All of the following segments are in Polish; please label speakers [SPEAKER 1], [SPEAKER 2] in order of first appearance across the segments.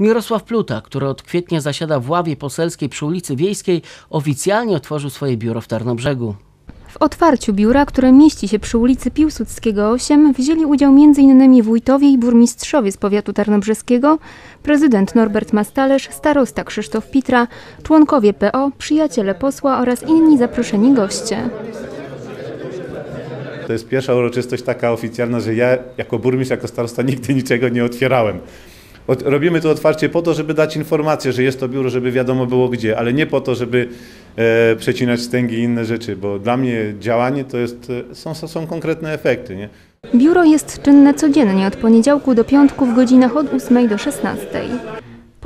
[SPEAKER 1] Mirosław Pluta, który od kwietnia zasiada w ławie poselskiej przy ulicy Wiejskiej, oficjalnie otworzył swoje biuro w Tarnobrzegu.
[SPEAKER 2] W otwarciu biura, które mieści się przy ulicy Piłsudskiego 8, wzięli udział m.in. wójtowie i burmistrzowie z powiatu tarnobrzeskiego, prezydent Norbert Mastalerz, starosta Krzysztof Pitra, członkowie PO, przyjaciele posła oraz inni zaproszeni goście.
[SPEAKER 3] To jest pierwsza uroczystość taka oficjalna, że ja jako burmistrz, jako starosta nigdy niczego nie otwierałem. Robimy to otwarcie po to, żeby dać informację, że jest to biuro, żeby wiadomo było gdzie, ale nie po to, żeby e, przecinać wstęgi i inne rzeczy, bo dla mnie działanie to jest, e, są, są konkretne efekty. Nie?
[SPEAKER 2] Biuro jest czynne codziennie od poniedziałku do piątku w godzinach od 8 do 16.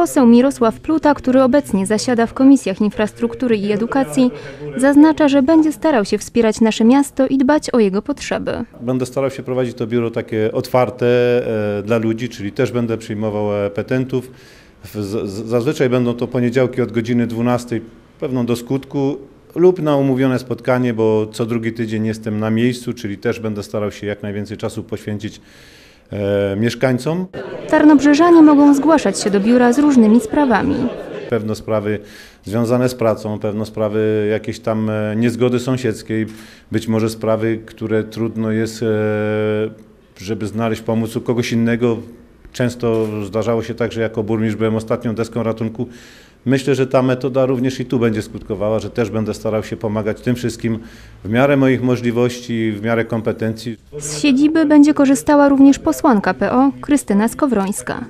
[SPEAKER 2] Poseł Mirosław Pluta, który obecnie zasiada w komisjach infrastruktury i edukacji, zaznacza, że będzie starał się wspierać nasze miasto i dbać o jego potrzeby.
[SPEAKER 3] Będę starał się prowadzić to biuro takie otwarte e, dla ludzi, czyli też będę przyjmował e, petentów. Zazwyczaj będą to poniedziałki od godziny 12 pewną do skutku lub na umówione spotkanie, bo co drugi tydzień jestem na miejscu, czyli też będę starał się jak najwięcej czasu poświęcić mieszkańcom.
[SPEAKER 2] Tarnobrzeżanie mogą zgłaszać się do biura z różnymi sprawami.
[SPEAKER 3] Pewno sprawy związane z pracą, pewno sprawy jakieś tam e, niezgody sąsiedzkiej, być może sprawy, które trudno jest, e, żeby znaleźć pomóc u kogoś innego. Często zdarzało się tak, że jako burmistrz byłem ostatnią deską ratunku. Myślę, że ta metoda również i tu będzie skutkowała, że też będę starał się pomagać tym wszystkim w miarę moich możliwości, w miarę kompetencji.
[SPEAKER 2] Z siedziby będzie korzystała również posłanka PO Krystyna Skowrońska.